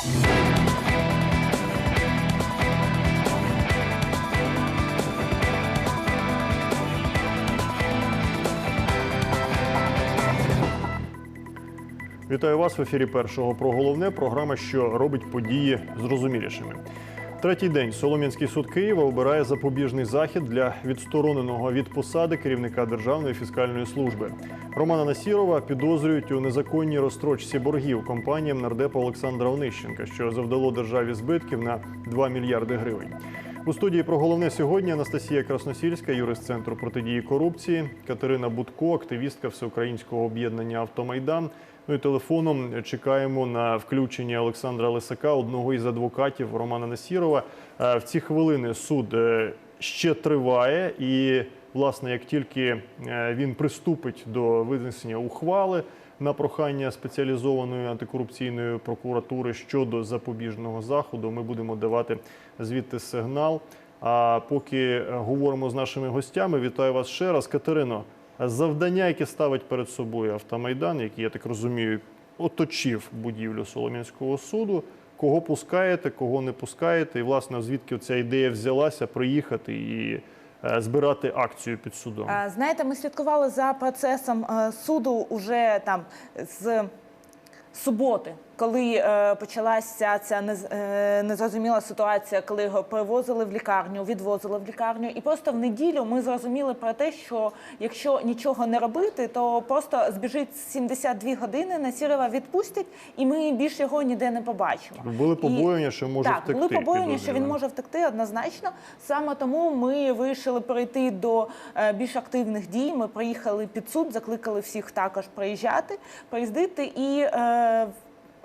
Вітаю вас в ефірі першого про головне. Програма, що робить події зрозумілішими. Третій день Солом'янський суд Києва обирає запобіжний захід для відстороненого від посади керівника Державної фіскальної служби. Романа Насірова підозрюють у незаконній розстрочці боргів компаніям нардепа Олександра Онищенка, що завдало державі збитків на 2 мільярди гривень. У студії про головне сьогодні Анастасія Красносільська, юрист центру протидії корупції, Катерина Будко, активістка всеукраїнського об'єднання Автомайдан. Ну і телефоном чекаємо на включення Олександра Лисака, одного із адвокатів Романа Насірова. Е, В ці хвилини суд е, ще триває, і власне, як тільки е, він приступить до винесення ухвали на прохання спеціалізованої антикорупційної прокуратури щодо запобіжного заходу, ми будемо давати звідти сигнал. А поки говоримо з нашими гостями, вітаю вас ще раз, Катерино. Завдання, яке ставить перед собою автомайдан, який, я так розумію, оточив будівлю Солом'янського суду. Кого пускаєте, кого не пускаєте, і власне звідки ця ідея взялася приїхати і е, збирати акцію під судом. Знаєте, ми слідкували за процесом е, суду уже там з суботи, коли е, почалася ця е, незрозуміла ситуація, коли його привозили в лікарню, відвозили в лікарню. І просто в неділю ми зрозуміли про те, що якщо нічого не робити, то просто збіжить 72 години, Насірова відпустять, і ми більше його ніде не побачимо. Були побоювання, що може так, втекти. були побоювання, що він може втекти однозначно. Саме тому ми вирішили перейти до е, більш активних дій. Ми приїхали під суд, закликали всіх також приїжджати, приїздити і.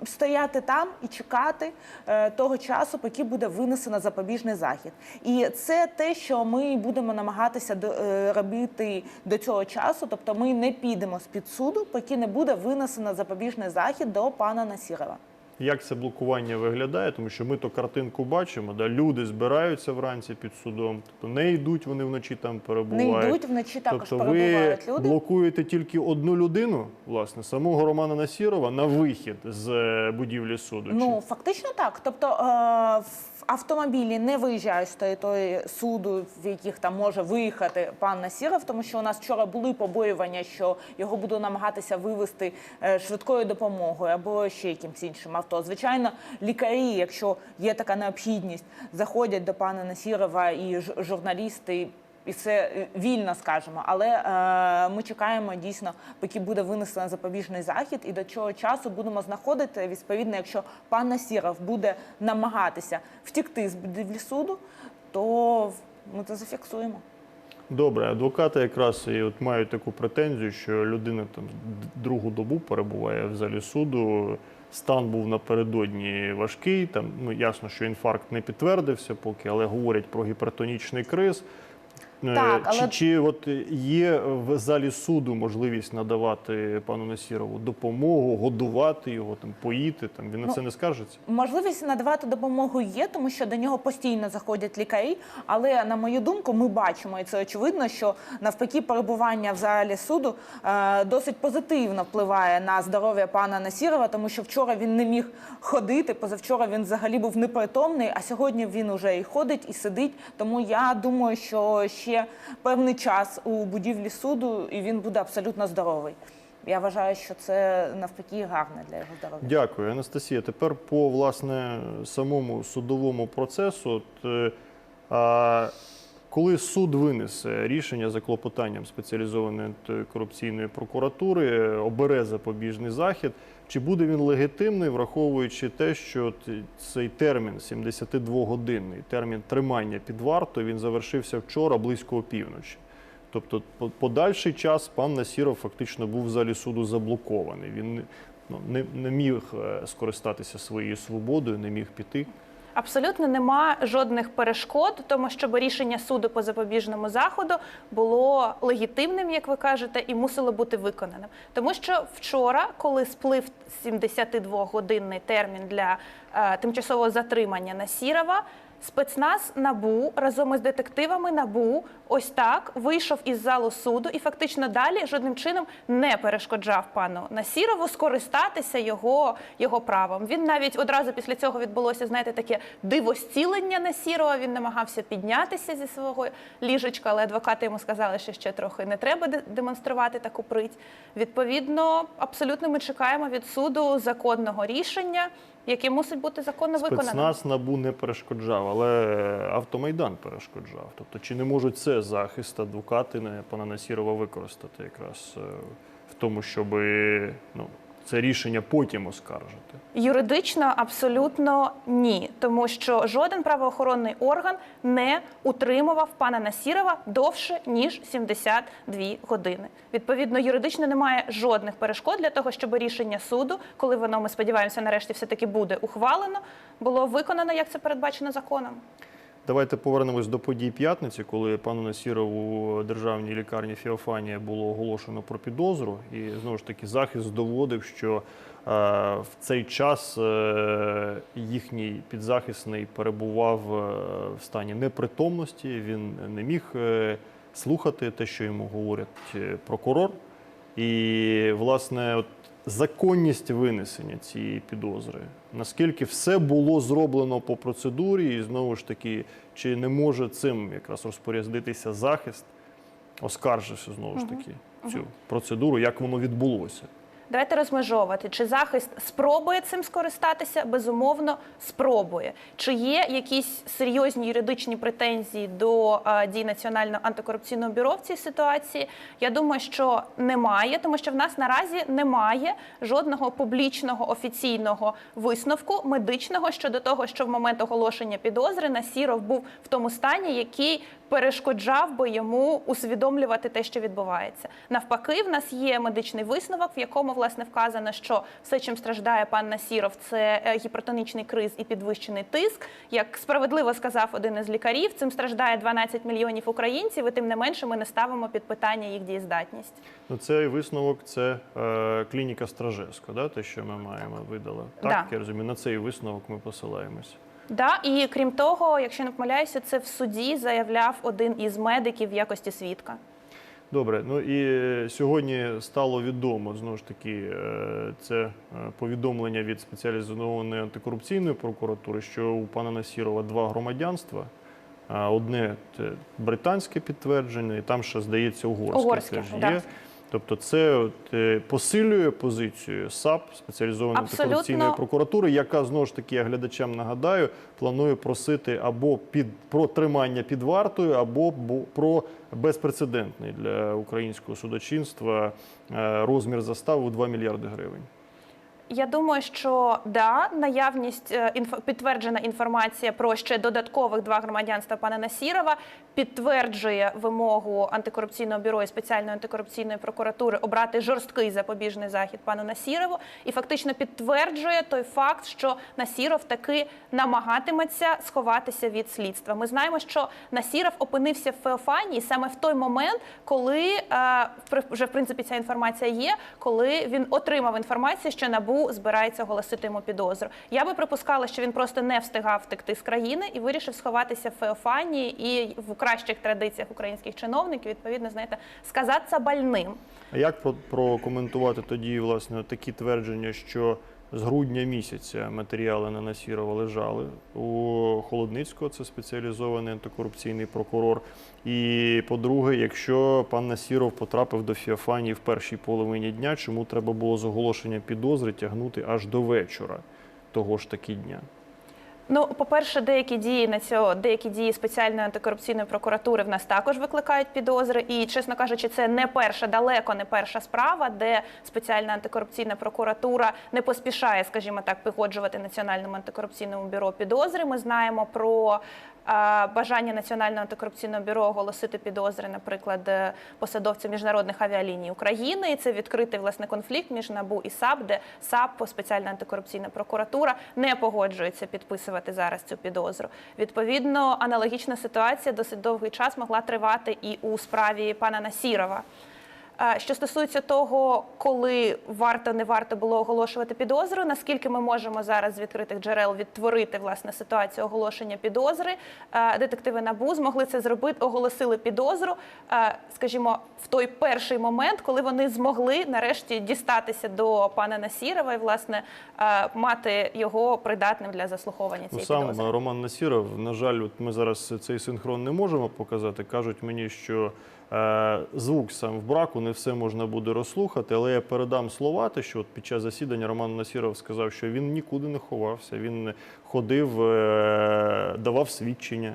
Стояти там і чекати е, того часу, поки буде винесено запобіжний захід, і це те, що ми будемо намагатися е, робити до цього часу. Тобто, ми не підемо з під суду, поки не буде винесено запобіжний захід до пана Насірова. Як це блокування виглядає? Тому що ми то картинку бачимо, да? люди збираються вранці під судом, тобто не йдуть, вони вночі там Не йдуть вночі також тобто перебувають ви люди. блокуєте тільки одну людину, власне, самого Романа Насірова на вихід з е, будівлі суду. Ну фактично так. Тобто е, автомобілі не виїжджають з території суду, в яких там може виїхати пан Насіров, тому що у нас вчора були побоювання, що його будуть намагатися вивезти е, швидкою допомогою або ще якимсь іншим авто. Звичайно, лікарі, якщо є така необхідність, заходять до пана Насірова і журналісти. І це е, вільно скажемо, але е, ми чекаємо дійсно, поки буде винесено запобіжний захід, і до цього часу будемо знаходити відповідно, якщо пан Насіров буде намагатися втікти з суду, то ми це зафіксуємо. Добре, адвокати якраз і от мають таку претензію, що людина там другу добу перебуває в залі суду. Стан був напередодні важкий. Там ну ясно, що інфаркт не підтвердився поки, але говорять про гіпертонічний криз. Е, Так, але- Чи, чи от є в залі суду можливість надавати пану Насірову допомогу, годувати його, там поїти? Там він на Ну, це не скаржиться? Можливість надавати допомогу є, тому що до нього постійно заходять лікарі. Але на мою думку, ми бачимо, і це очевидно, що навпаки перебування в залі суду е, досить позитивно впливає на здоров'я пана Насірова, тому що вчора він не міг ходити. Позавчора він взагалі був непритомний, а сьогодні він уже і ходить, і сидить. Тому я думаю, що ще певний час у будівлі суду, і він буде абсолютно здоровий. Я вважаю, що це навпаки гарне для його здоров'я. Дякую, Анастасія. Тепер по власне самому судовому процесу. От, е, а, коли суд винесе рішення за клопотанням спеціалізованої антикорупційної прокуратури, обере запобіжний захід, чи буде він легітимний, враховуючи те, що цей термін 72-годинний термін тримання під вартою, він завершився вчора близько опівночі. Тобто, подальший час пан Насіров фактично був в залі суду заблокований. Він ну, не, не міг е, скористатися своєю свободою, не міг піти. Абсолютно нема жодних перешкод, тому щоб рішення суду по запобіжному заходу було легітимним, як ви кажете, і мусило бути виконаним. Тому що вчора, коли сплив 72-годинний термін для е, тимчасового затримання Насірова, Спецназ набу разом із детективами набу ось так вийшов із залу суду і фактично далі жодним чином не перешкоджав пану Насірову скористатися його, його правом. Він навіть одразу після цього відбулося, знаєте, таке дивостілення Насірова. Він намагався піднятися зі свого ліжечка, але адвокати йому сказали, що ще трохи не треба де- демонструвати таку прить. Відповідно, абсолютно ми чекаємо від суду законного рішення, яке мусить бути законно виконані. Спецназ набу не перешкоджав, але автомайдан перешкоджав. Тобто, чи не можуть це захист адвокати пана Насірова використати якраз е, в тому, щоби ну, це рішення потім оскаржити? Юридично абсолютно ні, тому що жоден правоохоронний орган не утримував пана Насірова довше ніж 72 години. Відповідно, юридично немає жодних перешкод для того, щоб рішення суду, коли воно ми сподіваємося, нарешті все таки буде ухвалено, було виконано, як це передбачено законом. Давайте повернемось до подій п'ятниці, коли пану Насірову у державній лікарні Феофанія було оголошено про підозру, і знову ж таки захист доводив, що е, в цей час е, їхній підзахисний перебував е, в стані непритомності. Він не міг слухати те, що йому говорить е, прокурор. І, власне, от законність винесення цієї підозри, наскільки все було зроблено по процедурі, і знову ж таки, чи не може цим якраз розпорядитися захист, оскарживши знову ж таки цю процедуру, як воно відбулося. Давайте розмежовувати, чи захист спробує цим скористатися? Безумовно, спробує. Чи є якісь серйозні юридичні претензії до е, дій Національного антикорупційного бюро в цій ситуації? Я думаю, що немає, тому що в нас наразі немає жодного публічного офіційного висновку медичного щодо того, що в момент оголошення підозри Насіров був в тому стані, який перешкоджав би йому усвідомлювати те, що відбувається. Навпаки, в нас є медичний висновок, в якому власне вказано, що все, чим страждає пан Насіров, це е, гіпертонічний криз і підвищений тиск. Як справедливо сказав один із лікарів, цим страждає 12 мільйонів українців, і тим не менше ми не ставимо під питання їх дієздатність. Ну, цей висновок це е, клініка Стражевська, да, те, що ми маємо видали. Так, Да. я розумію, на цей висновок ми посилаємось. Да, і крім того, якщо не помиляюся, це в суді заявляв один із медиків в якості свідка. Добре, ну і е, сьогодні стало відомо знову ж таки, е, це е, повідомлення від спеціалізованої антикорупційної прокуратури, що у пана Насірова два громадянства. Одне британське підтвердження, і там ще здається угорське, Угорське, теж є. да. Тобто, це от, е, посилює позицію САП спеціалізованої Абсолютно. антикорупційної прокуратури, яка знову ж таки я глядачам нагадаю, планує просити або під про тримання під вартою, або про безпрецедентний для українського судочинства е, розмір застави у 2 мільярди гривень. Я думаю, що да, наявність е, підтверджена інформація про ще додаткових два громадянства пана Насірова підтверджує вимогу антикорупційного бюро і спеціальної антикорупційної прокуратури обрати жорсткий запобіжний захід пану Насірову, і фактично підтверджує той факт, що Насіров таки намагатиметься сховатися від слідства. Ми знаємо, що Насіров опинився в Феофанії саме в той момент, коли е, вже в принципі ця інформація є, коли він отримав інформацію, що набу збирається оголосити йому підозру. Я би припускала, що він просто не встигав втекти з країни і вирішив сховатися в Феофанії і в кращих традиціях українських чиновників, відповідно, знаєте, сказатися больним. А як про- прокоментувати тоді власне такі твердження, що з грудня місяця матеріали на Насірова лежали у Холодницького, це спеціалізований антикорупційний прокурор. І по-друге, якщо пан Насіров потрапив до Фіофанії в першій половині дня, чому треба було з оголошення підозри тягнути аж до вечора того ж таки дня? Ну, по-перше, деякі дії на цього, деякі дії спеціальної антикорупційної прокуратури в нас також викликають підозри. І, чесно кажучи, це не перша, далеко не перша справа, де спеціальна антикорупційна прокуратура не поспішає, скажімо так, погоджувати національному антикорупційному бюро підозри. Ми знаємо про бажання національного антикорупційного бюро оголосити підозри, наприклад, е, посадовцю міжнародних авіаліній України. І це відкритий власне конфлікт між НАБУ і САП, де САП, спеціальна антикорупційна прокуратура, не погоджується підписувати зараз цю підозру. Відповідно, аналогічна ситуація досить довгий час могла тривати і у справі пана Насірова. Е, Що стосується того, коли варто не варто було оголошувати підозру, наскільки ми можемо зараз з відкритих джерел відтворити власне ситуацію оголошення підозри, е, детективи набу змогли це зробити, оголосили підозру, е, скажімо, в той перший момент, коли вони змогли нарешті дістатися до пана Насірова і власне е, мати його придатним для заслуховування Ну, цієї сам підозри. Роман Насіров, на жаль, от ми зараз цей синхрон не можемо показати. Кажуть мені, що е, звук сам в браку, не все можна буде розслухати, але я передам слова, те, що от під час засідання Роман Насіров сказав, що він нікуди не ховався, він ходив, е, давав свідчення.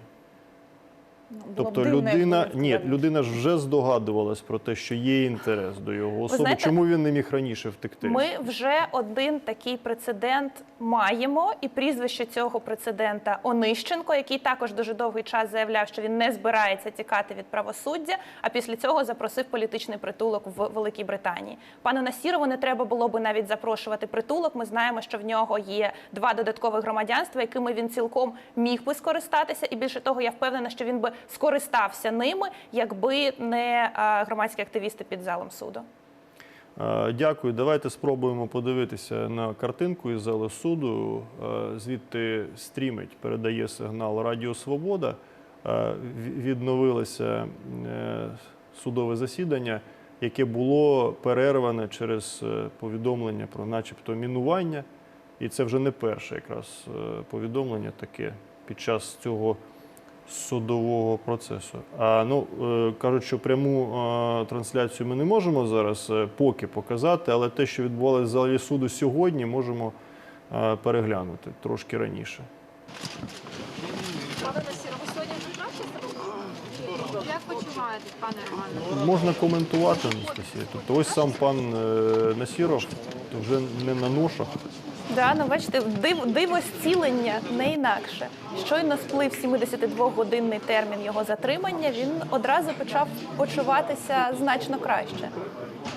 Було Тобто людина, ні, людина ж вже здогадувалась про те, що є інтерес до його особи. знаєте, Чому він не міг раніше втекти? Ми вже один такий прецедент маємо, і прізвище цього прецедента Онищенко, який також дуже довгий час заявляв, що він не збирається тікати від правосуддя. А після цього запросив політичний притулок в Великій Британії. Пану Насірову не треба було би навіть запрошувати притулок. Ми знаємо, що в нього є два додаткових громадянства, якими він цілком міг би скористатися. І більше того, я впевнена, що він би скористався ними, якби не громадські активісти під залом суду. Е, Дякую. Давайте спробуємо подивитися на картинку із зали суду. Е, Звідти стрімить, передає сигнал Радіо Свобода. Е, Відновилося е, судове засідання, яке було перерване через е, повідомлення про начебто мінування. І це вже не перше якраз е, повідомлення таке під час цього судового процесу. А ну е, кажуть, що пряму е, трансляцію ми не можемо зараз е, поки показати, але те, що відбувалося в залі суду сьогодні, можемо переглянути трошки раніше. Як почуваєтесь, пане Романе? Можна коментувати, Анастасія. Тобто ось сам пан Насіров вже не на ношах. Да, ну бачите, див, диво зцілення не інакше. Щойно сплив 72-годинний термін його затримання. Він одразу почав почуватися значно краще.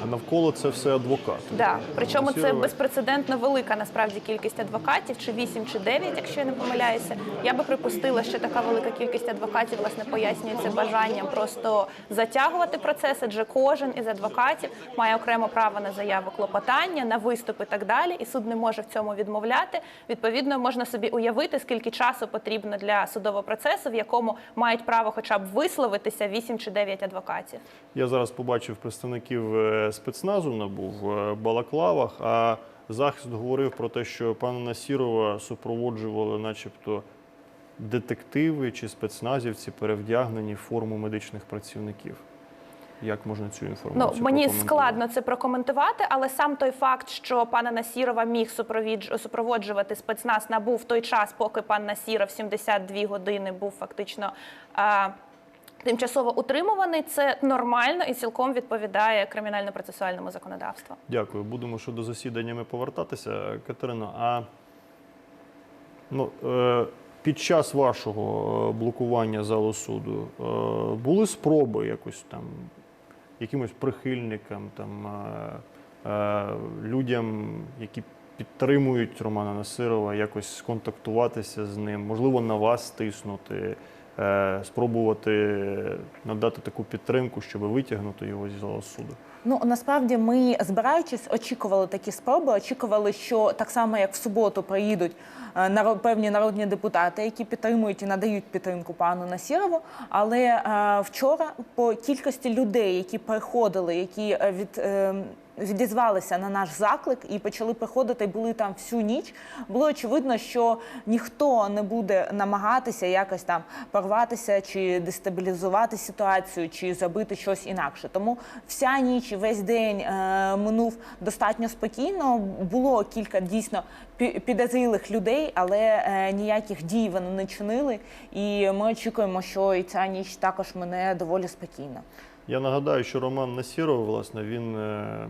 А навколо це все адвокат. Да. Причому це безпрецедентно велика насправді кількість адвокатів, чи 8, чи 9, якщо я не помиляюся. Я би припустила, що така велика кількість адвокатів власне пояснюється бажанням просто затягувати процес, адже кожен із адвокатів має окремо право на заяву клопотання, на виступ і так далі, і суд не може в цьому відмовляти. Відповідно, можна собі уявити, скільки часу потрібно для судового процесу, в якому мають право хоча б висловитися 8 чи 9 адвокатів. Я зараз побачив представників е, спецназу НАБУ в е, балаклавах, а захист говорив про те, що пана Насірова супроводжували, начебто, детективи чи спецназівці, перевдягнені в форму медичних працівників. Як можна цю Ну мені складно це прокоментувати, але сам той факт, що пана Насірова міг супроводжувати спецназ набув в той час, поки пан Насіров 72 години був фактично. А, Тимчасово утримуваний, це нормально і цілком відповідає кримінально-процесуальному законодавству. Дякую. Будемо щодо засідання ми повертатися. Катерино, а ну, е, під час вашого е, блокування залу суду е, були спроби якось там якимось прихильникам, там, людям, які підтримують Романа Насирова, якось сконтактуватися з ним, можливо, на вас стиснути, спробувати надати таку підтримку, щоб витягнути його зі залу суду. Ну насправді ми збираючись, очікували такі спроби. Очікували, що так само як в суботу приїдуть е, певні народні депутати, які підтримують і надають підтримку пану Насірову. Але е, вчора по кількості людей, які приходили, які е, від е, відізвалися на наш заклик і почали приходити, були там всю ніч. Було очевидно, що ніхто не буде намагатися якось там порватися чи дестабілізувати ситуацію, чи зробити щось інакше. Тому вся ніч і весь день е, минув достатньо спокійно. Було кілька дійсно підозрілих людей, але е, ніяких дій вони не чинили. І ми очікуємо, що і ця ніч також мене доволі спокійно. Я нагадаю, що Роман Насіров, власне, він е,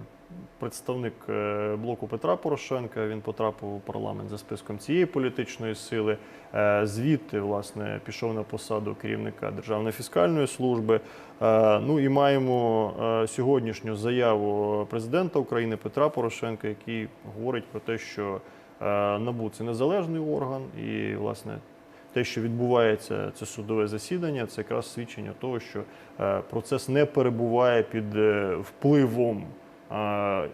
представник е, блоку Петра Порошенка. Він потрапив у парламент за списком цієї політичної сили. Е, Звідти, власне, пішов на посаду керівника Державної фіскальної служби. Е, Ну і маємо сьогоднішню заяву президента України Петра Порошенка, який говорить про те, що НАБУ це незалежний орган, і власне те, що відбувається це судове засідання, це якраз свідчення того, що процес не перебуває під впливом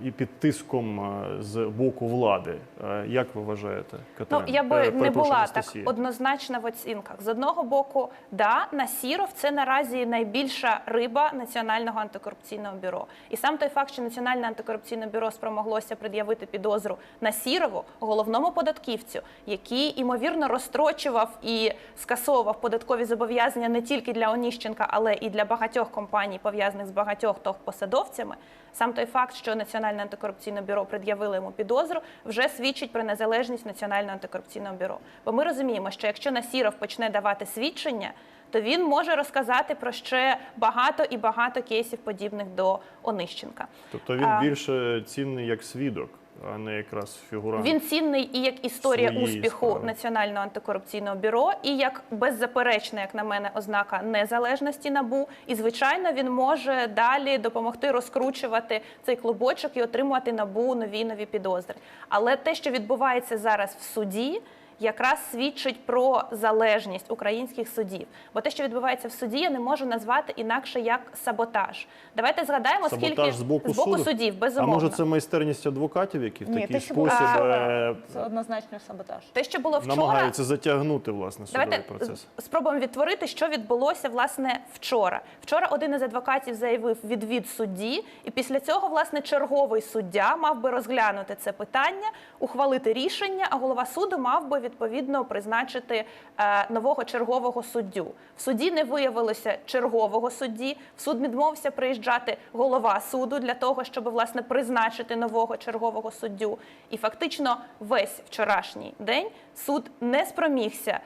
і під тиском з боку влади. Як ви вважаєте, Ну я би Е, не була Анастасія. так однозначна в оцінках. З одного боку, да, Насіров це наразі найбільша риба Національного антикорупційного бюро. І сам той факт, що Національне антикорупційне бюро спромоглося пред'явити підозру Насірову, головному податківцю, який імовірно розстрочував і скасовував податкові зобов'язання не тільки для Оніщенка, але і для багатьох компаній, пов'язаних з багатьох топ-посадовцями. Сам той факт, що Національне антикорупційне бюро пред'явило йому підозру, вже свідчить про незалежність Національного антикорупційного бюро. Бо ми розуміємо, що якщо Насіров почне давати свідчення, то він може розказати про ще багато і багато кейсів, подібних до Онищенка. Тобто він більше цінний як свідок, а не якраз фігурант. Він цінний і як історія успіху справи. Національного антикорупційного бюро, і як беззаперечна, як на мене, ознака незалежності набу. І звичайно, він може далі допомогти розкручувати цей клубочок і отримувати набу нові нові підозри. Але те, що відбувається зараз в суді. Якраз свідчить про залежність українських судів, бо те, що відбувається в суді, я не можу назвати інакше як саботаж. Давайте згадаємо, Саботаж скільки з боку, суду? судів А може це майстерність адвокатів, які в Ні, такий те, що спосіб вчора, е, це однозначно саботаж. те, що було вчора, намагаються затягнути власне судовий Давайте процес? з- спробуємо відтворити, що відбулося власне вчора. Вчора один із адвокатів заявив відвід судді, і після цього власне черговий суддя мав би розглянути це питання, ухвалити рішення. А голова суду мав би відповідно призначити е, нового чергового суддю. В суді не виявилося чергового судді. В суд відмовився приїжджати голова суду для того, щоб власне призначити нового чергового суддю. І фактично весь вчорашній день суд не спромігся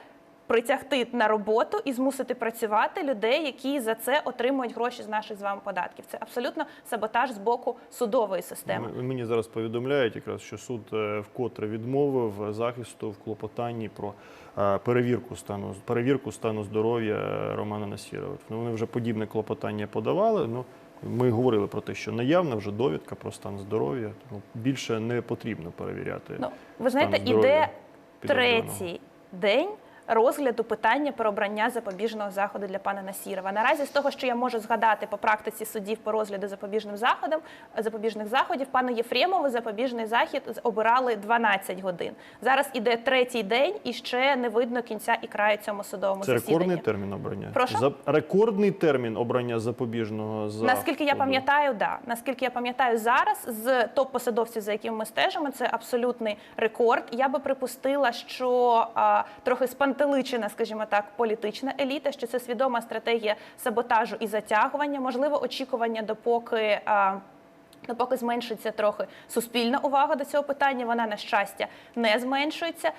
притягти на роботу і змусити працювати людей, які за це отримують гроші з наших з вами податків. Це абсолютно саботаж з боку судової системи. Мені зараз повідомляють, якраз що суд е, вкотре відмовив захисту в клопотанні про е, перевірку стану перевірку стану здоров'я Романа Насірова. Ну, вони вже подібне клопотання подавали. Ну ми говорили про те, що наявна вже довідка про стан здоров'я. Тому більше не потрібно перевіряти. Ну ви знаєте, стан іде третій день. Розгляду питання про обрання запобіжного заходу для пана Насірова. Наразі з того, що я можу згадати по практиці судів по розгляду запобіжним заходом, запобіжних заходів, пану Єфремову запобіжний захід обирали 12 годин. Зараз іде третій день і ще не видно кінця і краю цьому судовому Це засіданню. рекордний термін обрання. Прошу? За рекордний термін обрання запобіжного заходу. Наскільки я пам'ятаю, да наскільки я пам'ятаю зараз з топ-посадовців, за якими ми стежимо, це абсолютний рекорд. Я би припустила, що а, трохи спантеличена, скажімо так, політична еліта, що це свідома стратегія саботажу і затягування, можливо, очікування допоки. Допоки зменшиться трохи суспільна увага до цього питання, вона на щастя не зменшується.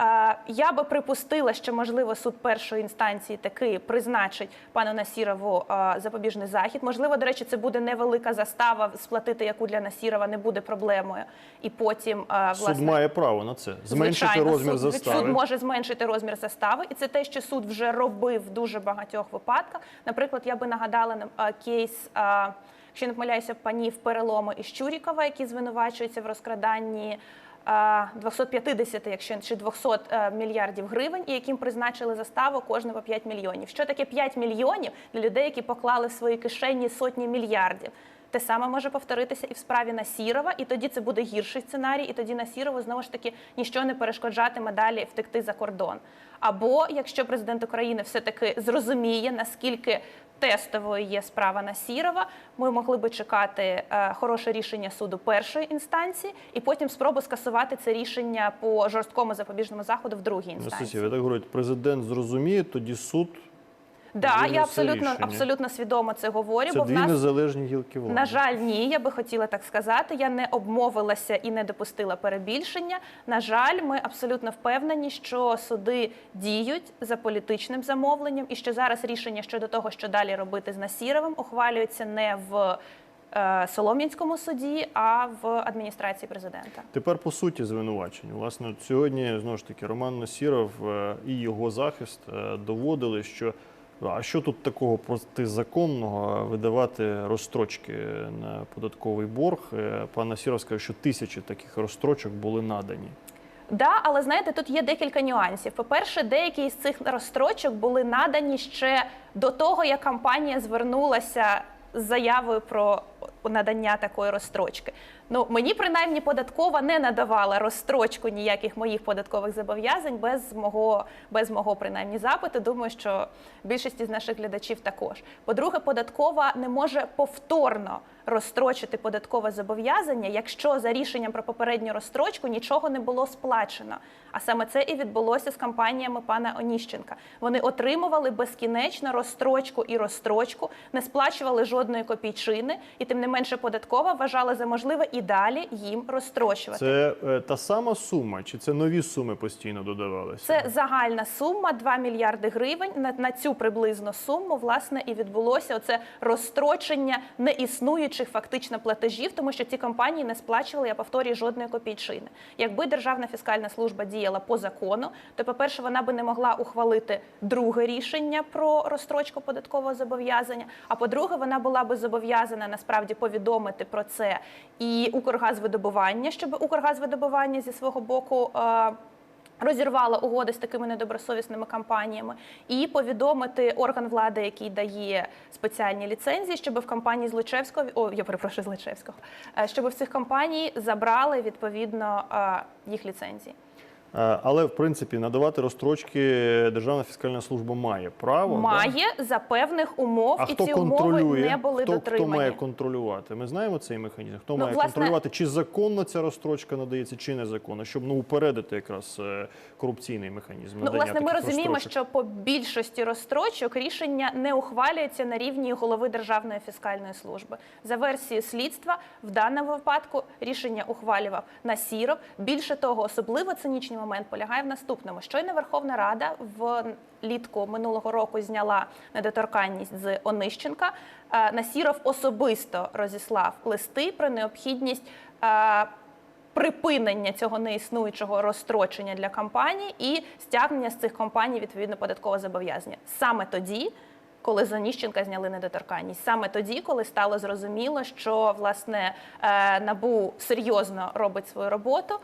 Е, Я би припустила, що можливо суд першої інстанції таки призначить пану Насірову е, запобіжний захід. Можливо, до речі, це буде невелика застава, сплатити яку для Насірова не буде проблемою. І потім е, власне Суд має право на це. Зменшити Звичайно, розмір суд, застави. Суд може зменшити розмір застави, і це те, що суд вже робив в дуже багатьох випадках. Наприклад, я би нагадала кейс. Якщо не помиляюся, панів Перелому і Щурікова, які звинувачуються в розкраданні 250, якщо чи 200 е, мільярдів гривень, і яким призначили заставу кожного по 5 мільйонів. Що таке 5 мільйонів для людей, які поклали в свої кишені сотні мільярдів? Те саме може повторитися і в справі Насірова, і тоді це буде гірший сценарій, і тоді Насірову знову ж таки ніщо не перешкоджатиме далі втекти за кордон. Або якщо президент України все-таки зрозуміє, наскільки тестовою є справа Насірова, ми могли би чекати е, хороше рішення суду першої інстанції, і потім спробу скасувати це рішення по жорсткому запобіжному заходу в другій інстанції. Ви так говорите, президент зрозуміє, тоді суд Да, я абсолютно рішення. абсолютно свідомо це говорю, це бо в нас незалежні гілки влади. На жаль, ні, я би хотіла так сказати. Я не обмовилася і не допустила перебільшення. На жаль, ми абсолютно впевнені, що суди діють за політичним замовленням, і що зараз рішення щодо того, що далі робити з Насіровим, ухвалюється не в е, Солом'янському суді, а в адміністрації президента. Тепер по суті звинувачень. Власне, сьогодні знову ж таки Роман Насіров е, і його захист е, доводили, що а що тут такого протизаконного видавати розстрочки на податковий борг? Е, Пан Насіров сказав, що тисячі таких розстрочок були надані. Да, але знаєте, тут є декілька нюансів. По-перше, деякі з цих розстрочок були надані ще до того, як компанія звернулася з заявою про надання такої розстрочки. Ну мені принаймні податкова не надавала розстрочку ніяких моїх податкових зобов'язань без мого без мого принаймні запиту. Думаю, що більшості з наших глядачів також. По-друге, податкова не може повторно розстрочити податкове зобов'язання, якщо за рішенням про попередню розстрочку нічого не було сплачено. А саме це і відбулося з компаніями пана Оніщенка. Вони отримували безкінечно розстрочку і розстрочку, не сплачували жодної копійчини, і тим не менше податкова вважала за можливе і далі їм розстрочувати. Це е, та сама сума, чи це нові суми постійно додавалися? Це загальна сума 2 мільярди гривень. На, на цю приблизно суму власне і відбулося оце розстрочення неіснуючих фактично платежів, тому що ці компанії не сплачували, я повторюю, жодної копійчини. Якби Державна фіскальна служба діяла по закону, то, по-перше, вона би не могла ухвалити друге рішення про розстрочку податкового зобов'язання. А по-друге, вона була би зобов'язана насправді повідомити про це і Укргазвидобування, щоб Укргазвидобування зі свого боку. е, Розірвала угоди з такими недобросовісними компаніями і повідомити орган влади, який дає спеціальні ліцензії, щоб в компанії Злочевського о, я перепрошую Злочевського, е, щоб в цих компаній забрали відповідно е, їх ліцензії. Е, Але в принципі надавати розстрочки Державна фіскальна служба має право. да? Має за певних умов, А і хто ці умови не були хто, дотримані. хто має контролювати? Ми знаємо цей механізм. Хто Ну, має власне- контролювати, чи законно ця розстрочка надається, чи незаконно, щоб ну упередити якраз е, корупційний механізм. Ну, власне, ми розуміємо, розстрочок. що по більшості розстрочок рішення не ухвалюється на рівні голови Державної фіскальної служби. За версією слідства, в даному випадку рішення ухвалював Насіров. Більше того, особливо цинічний момент полягає в наступному. Щойно Верховна Рада в літку минулого року зняла недоторканність з Онищенка. Е, Насіров особисто розіслав листи про необхідність. е, припинення цього неіснуючого розстрочення для компаній і стягнення з цих компаній відповідно податкового зобов'язання. Саме тоді, коли з Оніщенка зняли недоторканність, саме тоді, коли стало зрозуміло, що власне е, набу серйозно робить свою роботу,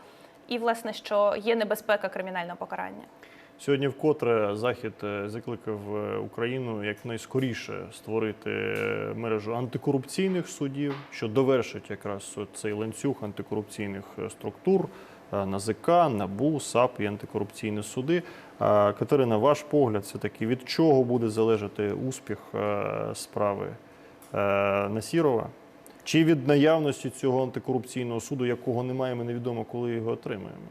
і власне що є небезпека кримінального покарання. Сьогодні вкотре Захід е, закликав е, Україну якнайскоріше створити е, мережу антикорупційних судів, що довершить якраз цей ланцюг антикорупційних структур НАЗК, НАБУ, САП і антикорупційні суди. Катерина, ваш погляд, все таки від чого буде залежати успіх справи Насірова? Чи від наявності цього антикорупційного суду, якого немає, ми невідомо, коли його отримаємо?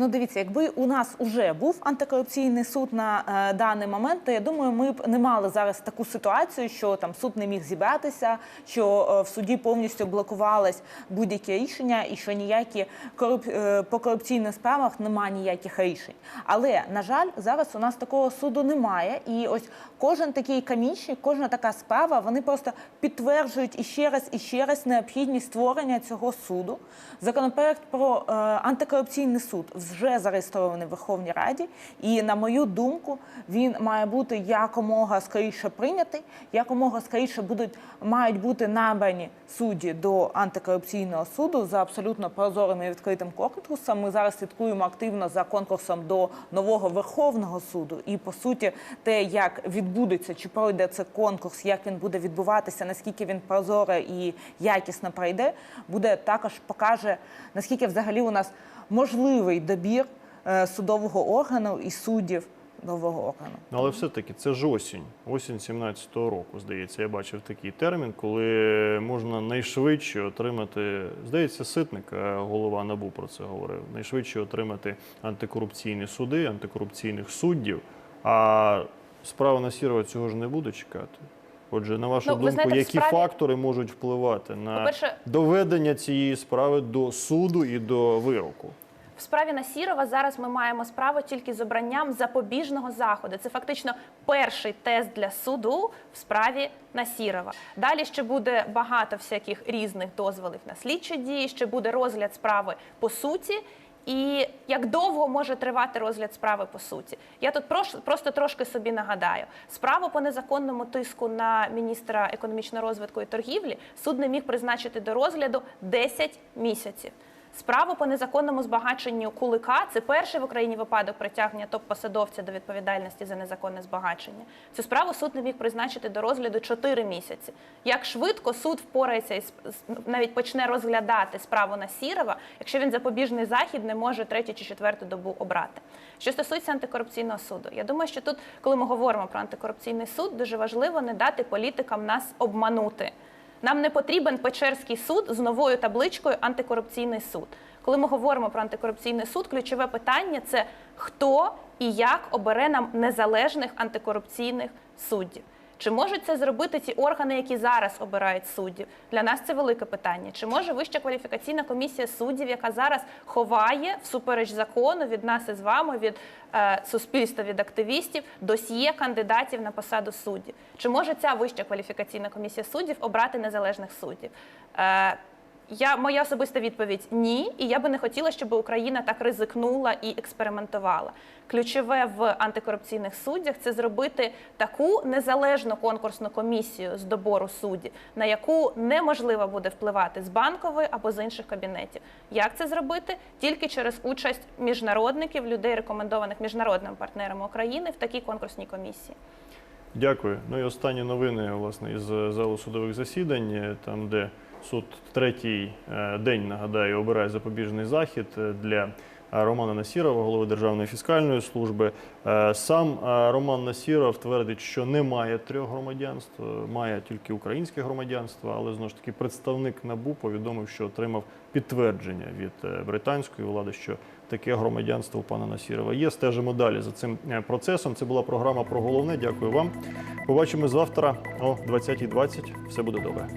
Ну, дивіться, якби у нас вже був антикорупційний суд на е, даний момент, то я думаю, ми б не мали зараз таку ситуацію, що там суд не міг зібратися, що е, в суді повністю блокувалось будь-яке рішення, і що ніякі коруп... е, по корупційних справах немає ніяких рішень. Але на жаль, зараз у нас такого суду немає. І ось кожен такий камінчик, кожна така справа, вони просто підтверджують іще раз і ще раз необхідність створення цього суду. Законопроект про е, антикорупційний суд вже зареєстрований в Верховній Раді, і на мою думку, він має бути якомога скоріше прийнятий, якомога скоріше будуть мають бути набрані судді до антикорупційного суду за абсолютно прозорим і відкритим конкурсом. Ми зараз слідкуємо активно за конкурсом до нового Верховного суду. І по суті, те, як відбудеться, чи пройде цей конкурс, як він буде відбуватися, наскільки він прозоро і якісно пройде, буде також покаже наскільки взагалі у нас можливий добір е, судового органу і суддів нового органу. Ну, Але все-таки це ж осінь, осінь 17-го року, здається. Я бачив такий термін, коли можна найшвидше отримати, здається, ситник, е, голова НАБУ про це говорив, найшвидше отримати антикорупційні суди, антикорупційних суддів. А справа Насірова цього ж не буде чекати. Отже, на вашу Ну, думку, знаєте, які справі- фактори можуть впливати на доведення цієї справи до суду і до вироку? В справі Насірова зараз ми маємо справу тільки з обранням запобіжного заходу. Це фактично перший тест для суду в справі Насірова. Далі ще буде багато всяких різних дозволів на слідчі дії, ще буде розгляд справи по суті. І як довго може тривати розгляд справи по суті? Я тут просто трошки собі нагадаю. Справу по незаконному тиску на міністра економічного розвитку і торгівлі суд не міг призначити до розгляду 10 місяців. Справу по незаконному збагаченню Кулика це перший в Україні випадок притягнення топ-посадовця до відповідальності за незаконне збагачення. Цю справу суд не міг призначити до розгляду 4 місяці. Як швидко суд впорається і навіть почне розглядати справу на Сірова, якщо він запобіжний захід не може третю чи четверту добу обрати. Що стосується антикорупційного суду, я думаю, що тут, коли ми говоримо про антикорупційний суд, дуже важливо не дати політикам нас обманути. Нам не потрібен Печерський суд з новою табличкою антикорупційний суд. Коли ми говоримо про антикорупційний суд, ключове питання це хто і як обере нам незалежних антикорупційних суддів. Чи можуть це зробити ті органи, які зараз обирають суддів? Для нас це велике питання. Чи може вища кваліфікаційна комісія суддів, яка зараз ховає всупереч закону від нас із вами, від е, суспільства, від активістів, досьє кандидатів на посаду суддів? Чи може ця вища кваліфікаційна комісія суддів обрати незалежних суддів? Е, я моя особиста відповідь ні, і я би не хотіла, щоб Україна так ризикнула і експериментувала. Ключове в антикорупційних суддях це зробити таку незалежну конкурсну комісію з добору суддів, на яку неможливо буде впливати з банкової або з інших кабінетів. Як це зробити? Тільки через участь міжнародників, людей, рекомендованих міжнародними партнерами України в такій конкурсній комісії. Дякую. Ну і останні новини власне із залу судових засідань, е, там де суд третій е, день нагадаю обирає запобіжний захід е, для е, Романа Насірова, голови Державної фіскальної служби. Сам Роман Насіров твердить, що не має трьох громадянств, має тільки українське громадянство, але знову ж таки представник НАБУ повідомив, що отримав підтвердження від британської влади, що таке громадянство у пана Насірова є. Стежимо далі за цим процесом. Це була програма про головне. Дякую вам. Побачимо завтра о 20.20. Все буде добре.